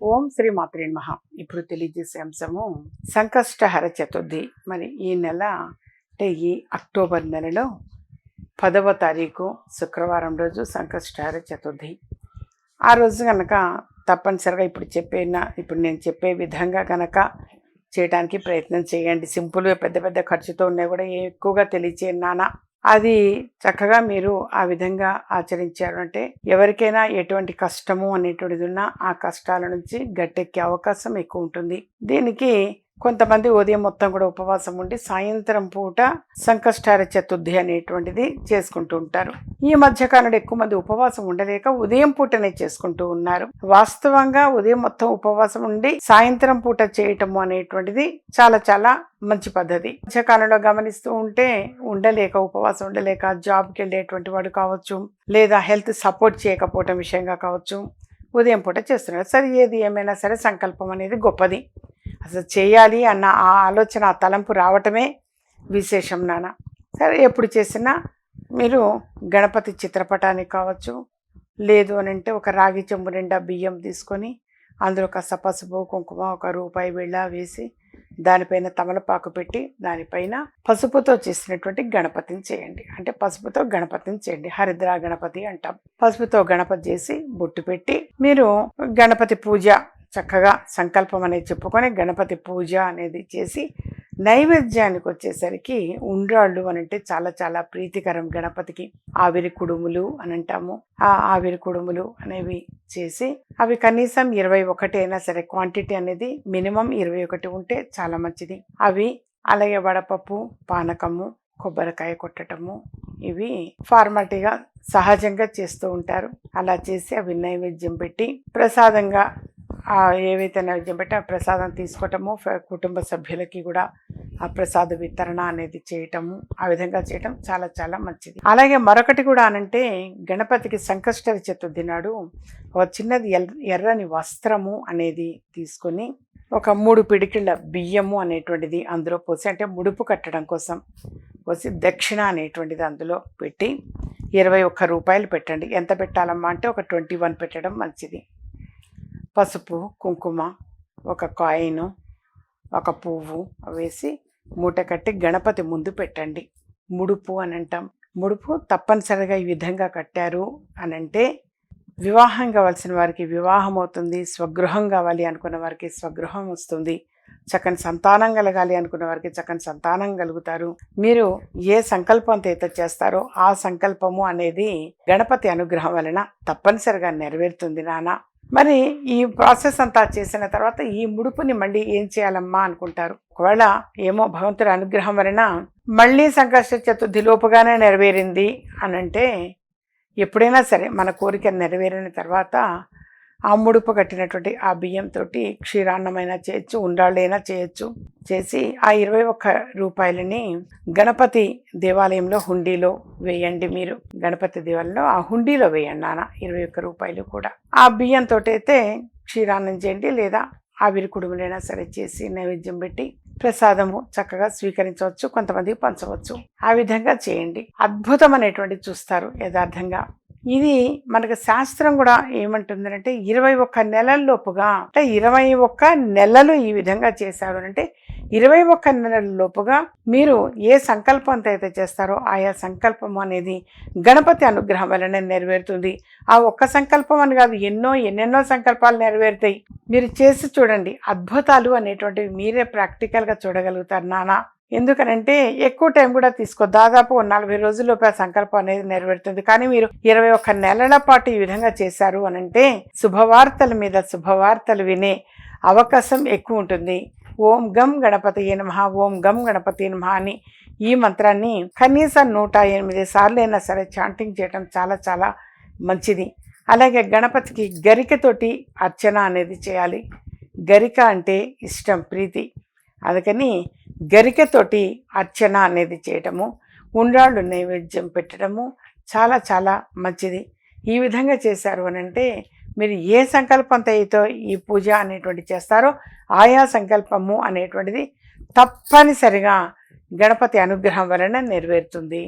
ఓం శ్రీ మాత్రే మహా ఇప్పుడు తెలియజేసే అంశము సంకష్టహర చతుర్థి. మరి ఈ నెల అంటే ఈ అక్టోబర్ నెలలో పదవ తారీఖు శుక్రవారం రోజు సంకష్టహర చతుర్థి. ఆ రోజు కనుక తప్పనిసరిగా ఇప్పుడు చెప్పిన ఇప్పుడు నేను చెప్పే విధంగా కనుక చేయడానికి ప్రయత్నం చేయండి. సింపుల్గా పెద్ద పెద్ద ఖర్చుతో ఉన్నాయి కూడా ఎక్కువగా తెలియచేయండి అది చక్కగా మీరు ఆ విధంగా ఆచరించారు. అంటే ఎవరికైనా ఎటువంటి కష్టము అనేటువంటిది ఉన్నా ఆ కష్టాల నుంచి గట్టెక్కే అవకాశం ఎక్కువ ఉంటుంది. దీనికి కొంతమంది ఉదయం మొత్తం కూడా ఉపవాసం ఉండి సాయంత్రం పూట సంకష్టార చతుర్థి అనేటువంటిది చేసుకుంటూ ఉంటారు. ఈ మధ్య కాలంలో ఎక్కువ మంది ఉపవాసం ఉండలేక ఉదయం పూటనే చేసుకుంటూ ఉన్నారు. వాస్తవంగా ఉదయం మొత్తం ఉపవాసం ఉండి సాయంత్రం పూట చేయటము అనేటువంటిది చాలా చాలా మంచి పద్ధతి. మధ్యకాలంలో గమనిస్తూ ఉంటే ఉండలేక ఉపవాసం ఉండలేక జాబ్కి వెళ్ళేటువంటి వాడు కావచ్చు లేదా హెల్త్ సపోర్ట్ చేయకపోవటం విషయంగా కావచ్చు ఉదయం పూట చేస్తున్నారు. సరే ఏది ఏమైనా సరే సంకల్పం అనేది గొప్పది. అసలు చేయాలి అన్న ఆ ఆలోచన ఆ తలంపు రావటమే విశేషం నాన్న. సరే ఎప్పుడు చేసినా మీరు గణపతి చిత్రపటానికి కావచ్చు లేదు అని అంటే ఒక రాగి చెంబు నిండా బియ్యం తీసుకొని అందులో కాస్త పసుపు కుంకుమ ఒక రూపాయి వెళ్ళ వేసి దానిపైన తమలపాకు పెట్టి దానిపైన పసుపుతో చేసినటువంటి గణపతిని చేయండి. అంటే పసుపుతో గణపతిని చేయండి. హరిద్ర గణపతి అంటాం. పసుపుతో గణపతి చేసి బొట్టు పెట్టి మీరు గణపతి పూజ చక్కగా సంకల్పం అనేది చెప్పుకొని గణపతి పూజ అనేది చేసి నైవేద్యానికి వచ్చేసరికి ఉండ్రాళ్ళు అని అంటే చాలా చాలా ప్రీతికరం గణపతికి. ఆవిరి కుడుములు అని అంటాము. ఆ ఆవిరి కుడుములు అనేవి చేసి అవి కనీసం ఇరవై ఒకటి అయినా సరే క్వాంటిటీ అనేది మినిమం ఇరవై ఒకటి ఉంటే చాలా మంచిది. అవి అలాగే వడపప్పు పానకము కొబ్బరికాయ కొట్టటము ఇవి ఫార్మాలిటీగా సహజంగా చేస్తూ ఉంటారు. అలా చేసి అవి నైవేద్యం పెట్టి ప్రసాదంగా ఏవైతే నైవేద్యం పెట్టి ఆ ప్రసాదం తీసుకోవటము ఫ- కుటుంబ సభ్యులకి కూడా ఆ ప్రసాద వితరణ అనేది చేయటము ఆ విధంగా చేయటం చాలా చాలా మంచిది. అలాగే మరొకటి కూడా అనంటే గణపతికి సంకష్ట చతుర్థి నాడు ఒక చిన్నది ఎర్రని వస్త్రము అనేది తీసుకొని ఒక మూడు పిడికిళ్ళ బియ్యము అనేటువంటిది అందులో పోసి అంటే ముడుపు కట్టడం కోసం పోసి దక్షిణ అనేటువంటిది అందులో పెట్టి ఇరవై ఒక్క రూపాయలు పెట్టండి. ఎంత పెట్టాలమ్మా అంటే ఒక ట్వంటీ వన్ పెట్టడం మంచిది. పసుపు కుంకుమ ఒక కాయిన్ ఒక పువ్వు వేసి మూట కట్టి గణపతి ముందు పెట్టండి. ముడుపు అని అంటాం ముడుపు తప్పనిసరిగా ఈ విధంగా కట్టారు అని అంటే వివాహం కావాల్సిన వారికి వివాహం అవుతుంది స్వగృహం కావాలి అనుకున్న వారికి స్వగృహం వస్తుంది చక్కని సంతానం కలగాలి అనుకున్న వారికి చక్కని సంతానం కలుగుతారు. మీరు ఏ సంకల్పంతో అయితే చేస్తారో ఆ సంకల్పము అనేది గణపతి అనుగ్రహం వలన తప్పనిసరిగా నెరవేరుతుంది నాన్న మరి ఈ ప్రాసెస్ అంతా చేసిన తర్వాత ఈ ముడుపుని మళ్ళీ ఏం చేయాలమ్మా అనుకుంటారు? ఒకవేళ ఏమో భగవంతుడి అనుగ్రహం వలన మళ్ళీ సంకష్ట చతుర్థి లోపుగానే నెరవేరింది అనంటే ఎప్పుడైనా సరే మన కోరిక నెరవేరిన తర్వాత ఆ ముడుపు కట్టినటువంటి ఆ బియ్యంతో క్షీరాన్నమైనా చేయొచ్చు ఉండాళ్ళైనా చేయొచ్చు. చేసి ఆ ఇరవై ఒక్క రూపాయలని గణపతి దేవాలయంలో హుండీలో వేయండి మీరు. గణపతి దేవాలయంలో ఆ హుండీలో వేయండి నాన్న ఇరవై ఒక్క రూపాయలు కూడా. ఆ బియ్యంతో అయితే క్షీరాన్నం చేయండి లేదా ఆవిరి కుడుములైనా సరే చేసి నైవేద్యం పెట్టి ప్రసాదము చక్కగా స్వీకరించవచ్చు కొంతమందికి పంచవచ్చు. ఆ విధంగా చేయండి. అద్భుతమనేటువంటి చూస్తారు యథార్థంగా. ఇది మనకు శాస్త్రం కూడా ఏమంటుందంటే ఇరవై ఒక్క నెలల్లోపుగా అంటే ఇరవై ఒక్క నెలలు ఈ విధంగా చేశారు అంటే ఇరవై ఒక్క నెలల లోపుగా మీరు ఏ సంకల్పంతో అయితే చేస్తారో ఆయా సంకల్పం అనేది గణపతి అనుగ్రహం వలన నెరవేరుతుంది. ఆ ఒక్క సంకల్పం అని కాదు ఎన్నో ఎన్నెన్నో సంకల్పాలు నెరవేరుతాయి. మీరు చేసి చూడండి అద్భుతాలు అనేటువంటివి మీరే ప్రాక్టికల్గా చూడగలుగుతారు నానా. ఎందుకనంటే ఎక్కువ టైం కూడా తీసుకో దాదాపు నలభై రోజుల్లోపు ఆ సంకల్పం అనేది నెరవేరుతుంది. కానీ మీరు ఇరవై ఒక్క నెలల పాటు ఈ విధంగా చేశారు అని అంటే శుభవార్తల మీద శుభవార్తలు వినే అవకాశం ఎక్కువ ఉంటుంది. ఓం గం గణపతి నమః ఓం గం గణపతి నమః అని ఈ మంత్రాన్ని కనీసం నూట ఎనిమిది సార్లు అయినా సరే చాంటింగ్ చేయడం చాలా చాలా మంచిది. అలాగే గణపతికి గరికతోటి అర్చన అనేది చేయాలి. గరిక అంటే ఇష్టం ప్రీతి. అందుకని గరికతోటి అర్చన అనేది చేయటము ఉండ్రాళ్ళు నైవేద్యం పెట్టడము చాలా చాలా మంచిది. ఈ విధంగా చేశారు అని అంటే మీరు ఏ సంకల్పంతో అయితే ఈ పూజ అనేటువంటి చేస్తారో ఆయా సంకల్పము అనేటువంటిది తప్పనిసరిగా గణపతి అనుగ్రహం వలన నెరవేరుతుంది.